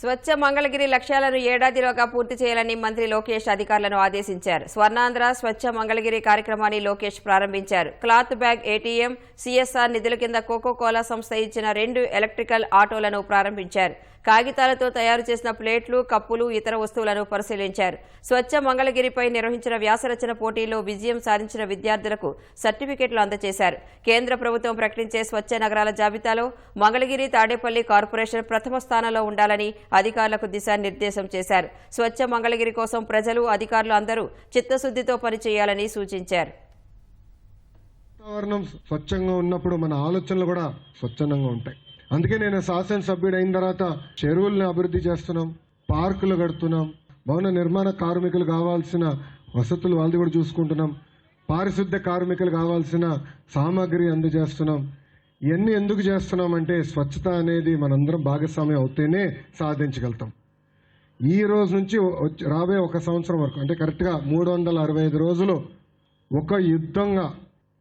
స్వచ్ఛ మంగళగిరి లక్ష్యాలను ఏడాదిలోగా పూర్తి చేయాలని మంత్రి లోకేష్ అధికారులను ఆదేశించారు. స్వర్ణాంధ్ర స్వచ్ఛ మంగళగిరి కార్యక్రమాన్ని లోకేష్ ప్రారంభించారు. క్లాత్ బ్యాగ్ ఏటీఎం సిఎస్ఆర్ నిధుల కింద కోకో కోలా సంస్థ ఇచ్చిన రెండు ఎలక్ట్రికల్ ఆటోలను ప్రారంభించారు. కాగితాలతో తయారు చేసిన ప్లేట్లు కప్పులు ఇతర వస్తువులను పరిశీలించారు. స్వచ్ఛ మంగళగిరిపై నిర్వహించిన వ్యాసరచన పోటీలో విజయం సాధించిన విద్యార్థులకు సర్టిఫికెట్లు అందజేశారు. కేంద్ర ప్రభుత్వం ప్రకటించే స్వచ్ఛ నగరాల జాబితాలో మంగళగిరి తాడేపల్లి కార్పొరేషన్ ప్రథమ స్థానంలో ఉండాలని అధికారులకు దిశానిర్దేశం చేశారు. స్వచ్ఛ మంగళగిరి కోసం ప్రజలు అధికారులు అందరూ చిత్తశుద్ధితో పనిచేయాలని సూచించారు. వాతావరణం స్వచ్ఛంగా ఉన్నప్పుడు మన ఆలోచనలు కూడా స్వచ్ఛందంగా ఉంటాయి. అందుకే నేను శాసనసభ్యుడు అయిన తర్వాత చెరువులను అభివృద్ధి చేస్తున్నాం పార్కులు కడుతున్నాం భవన నిర్మాణ కార్మికులు కావాల్సిన వసతులు వాళ్ళది కూడా చూసుకుంటున్నాం పారిశుద్ధ్య కార్మికులు కావాల్సిన సామాగ్రి అందజేస్తున్నాం. ఇవన్నీ ఎందుకు చేస్తున్నామంటే స్వచ్ఛత అనేది మనందరం భాగస్వామ్యం అవుతేనే సాధించగలుగుతాం. ఈ రోజు నుంచి వచ్చి- రాబోయే ఒక సంవత్సరం వరకు అంటే కరెక్ట్గా మూడు వందల అరవై ఐదు రోజులు ఒక యుద్ధంగా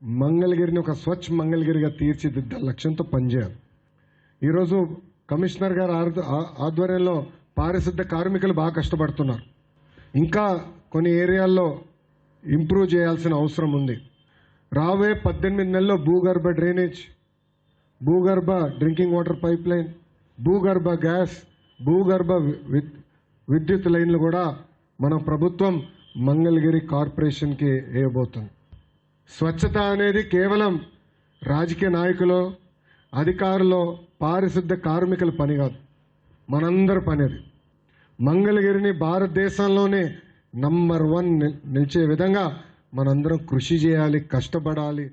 మంగళగిరిని ఒక స్వచ్ఛ మంగళగిరిగా తీర్చిదిద్దే లక్ష్యంతో పనిచేయాలి. ఈరోజు కమిషనర్ గారు ఆ- ఆధ్వర్యంలో పారిశుద్ధ కార్మికులు బాగా కష్టపడుతున్నారు. ఇంకా కొన్ని ఏరియాల్లో ఇంప్రూవ్ చేయాల్సిన అవసరం ఉంది. రాబోయే పద్దెనిమిది నెలల్లో భూగర్భ డ్రైనేజ్ భూగర్భ డ్రింకింగ్ వాటర్ పైప్ లైన్ భూగర్భ గ్యాస్ భూగర్భ వి- విద్యుత్ లైన్లు కూడా మన ప్రభుత్వం మంగళగిరి కార్పొరేషన్కి వేయబోతుంది. స్వచ్ఛత అనేది కేవలం రాజకీయ నాయకులు అధికారులు పారిశుద్ధ కార్మికుల పని కాదు మనందరి పని అది. మంగళగిరిని భారతదేశంలోనే నంబర్ వన్ నిలిచే విధంగా మనందరం కృషి చేయాలి కష్టపడాలి